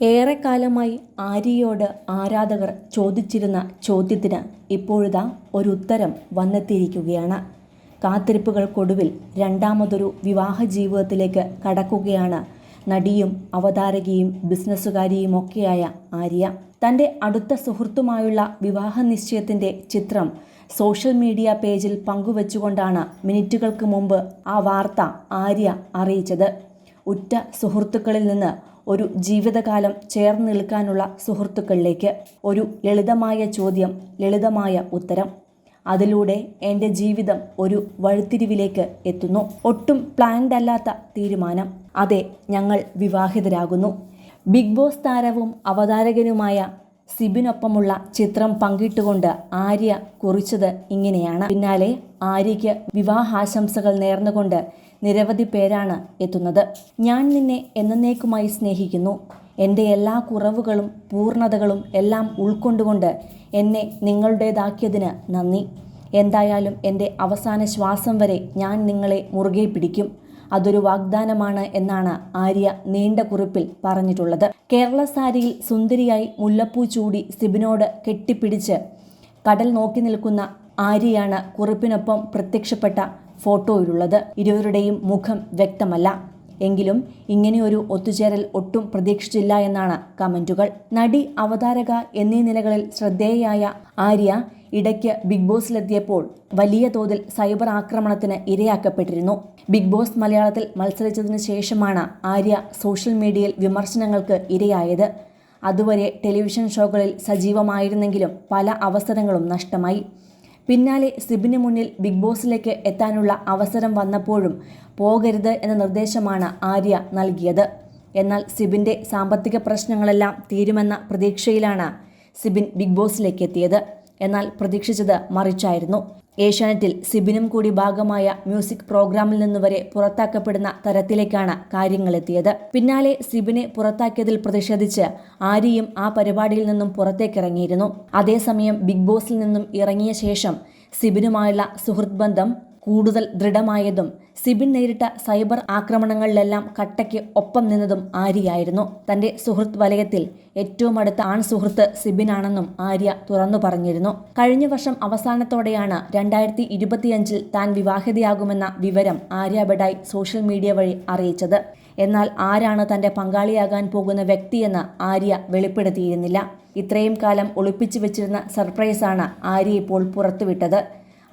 ഏറെക്കാലമായി ആര്യയോട് ആരാധകർ ചോദിച്ചിരുന്ന ചോദ്യത്തിന് ഇപ്പോഴിതാ ഒരു ഉത്തരം വന്നെത്തിയിരിക്കുകയാണ്. കാത്തിരിപ്പുകൾക്കൊടുവിൽ രണ്ടാമതൊരു വിവാഹ ജീവിതത്തിലേക്ക് കടക്കുകയാണ് നടിയും അവതാരകയും ബിസിനസ്സുകാരിയുമൊക്കെയായ ആര്യ. തന്റെ അടുത്ത സുഹൃത്തുമായുള്ള വിവാഹ നിശ്ചയത്തിന്റെ ചിത്രം സോഷ്യൽ മീഡിയ പേജിൽ പങ്കുവച്ചുകൊണ്ടാണ് മിനിറ്റുകൾക്ക് മുമ്പ് ആ വാർത്ത ആര്യ അറിയിച്ചത്. ഉറ്റ സുഹൃത്തുക്കളിൽ നിന്ന് ഒരു ജീവിതകാലം ചേർന്ന് നിൽക്കാനുള്ള സുഹൃത്തുക്കളിലേക്ക് ഒരു ലളിതമായ ചോദ്യം ലളിതമായ ഉത്തരം. അതിലൂടെ എന്റെ ജീവിതം ഒരു വഴിത്തിരിവിലേക്ക് എത്തുന്നു. ഒട്ടും പ്ലാൻഡ് അല്ലാത്ത തീരുമാനം. അതെ ഞങ്ങൾ വിവാഹിതരാകുന്നു. ബിഗ് ബോസ് താരവും അവതാരകനുമായ സിബിനൊപ്പമുള്ള ചിത്രം പങ്കിട്ടുകൊണ്ട് ആര്യ കുറിച്ചത് ഇങ്ങനെയാണ്. പിന്നാലെ ആര്യയ്ക്ക് വിവാഹാശംസകൾ നേർന്നുകൊണ്ട് നിരവധി പേരാണ് എത്തുന്നത്. ഞാൻ നിന്നെ എന്നേക്കുമായി സ്നേഹിക്കുന്നു. എന്റെ എല്ലാ കുറവുകളും പൂർണതകളും എല്ലാം ഉൾക്കൊണ്ടുകൊണ്ട് എന്നെ നിങ്ങളുടേതാക്കിയതിന് നന്ദി. എന്തായാലും എന്റെ അവസാന ശ്വാസം വരെ ഞാൻ നിങ്ങളെ മുറുകെ പിടിക്കും. അതൊരു വാഗ്ദാനമാണ് എന്നാണ് ആര്യ നീണ്ട കുറിപ്പിൽ പറഞ്ഞിട്ടുള്ളത്. കേരള സാരിയിൽ സുന്ദരിയായി മുല്ലപ്പൂ ചൂടി സിബിനോട് കെട്ടിപ്പിടിച്ച് കടൽ നോക്കി നിൽക്കുന്ന ആര്യയാണ് കുറിപ്പിനൊപ്പം പ്രത്യക്ഷപ്പെട്ട ഫോട്ടോയിലുള്ളത് ഇരുവരുടെയും മുഖം വ്യക്തമല്ല. എങ്കിലും ഇങ്ങനെയൊരു ഒത്തുചേരൽ ഒട്ടും പ്രതീക്ഷിച്ചില്ല എന്നാണ് കമന്റുകൾ. നടി അവതാരക എന്നീ നിലകളിൽ ശ്രദ്ധേയയായ ആര്യ ഇടയ്ക്ക് ബിഗ് ബോസിലെത്തിയപ്പോൾ വലിയ തോതിൽ സൈബർ ആക്രമണത്തിന് ഇരയാക്കപ്പെട്ടിരുന്നു. ബിഗ് ബോസ് മലയാളത്തിൽ മത്സരിച്ചതിന് ശേഷമാണ് ആര്യ സോഷ്യൽ മീഡിയയിൽ വിമർശനങ്ങൾക്ക് ഇരയായത്. അതുവരെ ടെലിവിഷൻ ഷോകളിൽ സജീവമായിരുന്നെങ്കിലും പല അവസരങ്ങളും നഷ്ടമായി. പിന്നാലെ സിബിന് മുന്നിൽ ബിഗ് ബോസിലേക്ക് എത്താനുള്ള അവസരം വന്നപ്പോഴും പോകരുത് എന്ന നിർദ്ദേശമാണ് ആര്യ നൽകിയത്. എന്നാൽ സിബിന്റെ സാമ്പത്തിക പ്രശ്നങ്ങളെല്ലാം തീരുമെന്ന പ്രതീക്ഷയിലാണ് സിബിൻ ബിഗ് ബോസിലേക്ക് എത്തിയത്. എന്നാൽ പ്രതീക്ഷിച്ചത് മറിച്ചായിരുന്നു. ഏഷ്യാനെറ്റിൽ സിബിനും കൂടി ഭാഗമായ മ്യൂസിക് പ്രോഗ്രാമിൽ നിന്ന് വരെ പുറത്താക്കപ്പെടുന്ന തരത്തിലേക്കാണ് കാര്യങ്ങളെത്തിയത്. പിന്നാലെ സിബിനെ പുറത്താക്കിയതിൽ പ്രതിഷേധിച്ച് ആര്യയും ആ പരിപാടിയിൽ നിന്നും പുറത്തേക്കിറങ്ങിയിരുന്നു. അതേസമയം ബിഗ് ബോസിൽ നിന്നും ഇറങ്ങിയ ശേഷം സിബിനുമായുള്ള സുഹൃത്ത് ബന്ധം കൂടുതൽ ദൃഢമായതും സിബിൻ നേരിട്ട സൈബർ ആക്രമണങ്ങളിലെല്ലാം കട്ടയ്ക്ക് ഒപ്പം നിന്നതും ആര്യയായിരുന്നു. തന്റെ സുഹൃത്ത് വലയത്തിൽ ഏറ്റവും അടുത്ത ആൺ സുഹൃത്ത് സിബിനാണെന്നും ആര്യ തുറന്നു പറഞ്ഞിരുന്നു. കഴിഞ്ഞ വർഷം അവസാനത്തോടെയാണ് രണ്ടായിരത്തി ഇരുപത്തിയഞ്ചിൽ താൻ വിവാഹിതയാകുമെന്ന വിവരം ആര്യ ബഡായ് സോഷ്യൽ മീഡിയ വഴി അറിയിച്ചത്. എന്നാൽ ആരാണ് തന്റെ പങ്കാളിയാകാൻ പോകുന്ന വ്യക്തിയെന്ന് ആര്യ വെളിപ്പെടുത്തിയിരുന്നില്ല. ഇത്രയും കാലം ഒളിപ്പിച്ചു വെച്ചിരുന്ന സർപ്രൈസാണ് ആര്യ ഇപ്പോൾ പുറത്തുവിട്ടത്.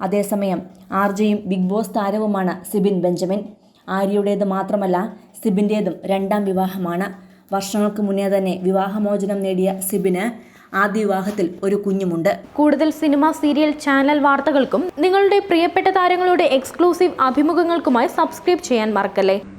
അതേസമയം ആർ ജെയും ബിഗ് ബോസ് താരവുമാണ് സിബിൻ ബെഞ്ചമിൻ. ആര്യയുടേത് മാത്രമല്ല സിബിന്റേതും രണ്ടാം വിവാഹമാണ്. വർഷങ്ങൾക്ക് മുന്നേ തന്നെ വിവാഹമോചനം നേടിയ സിബിന് ആദ്യ വിവാഹത്തിൽ ഒരു കുഞ്ഞുമുണ്ട്. കൂടുതൽ സിനിമ സീരിയൽ ചാനൽ വാർത്തകൾക്കും നിങ്ങളുടെ പ്രിയപ്പെട്ട താരങ്ങളുടെ എക്സ്ക്ലൂസീവ് അഭിമുഖങ്ങൾക്കുമായി സബ്സ്ക്രൈബ് ചെയ്യാൻ മറക്കല്ലേ?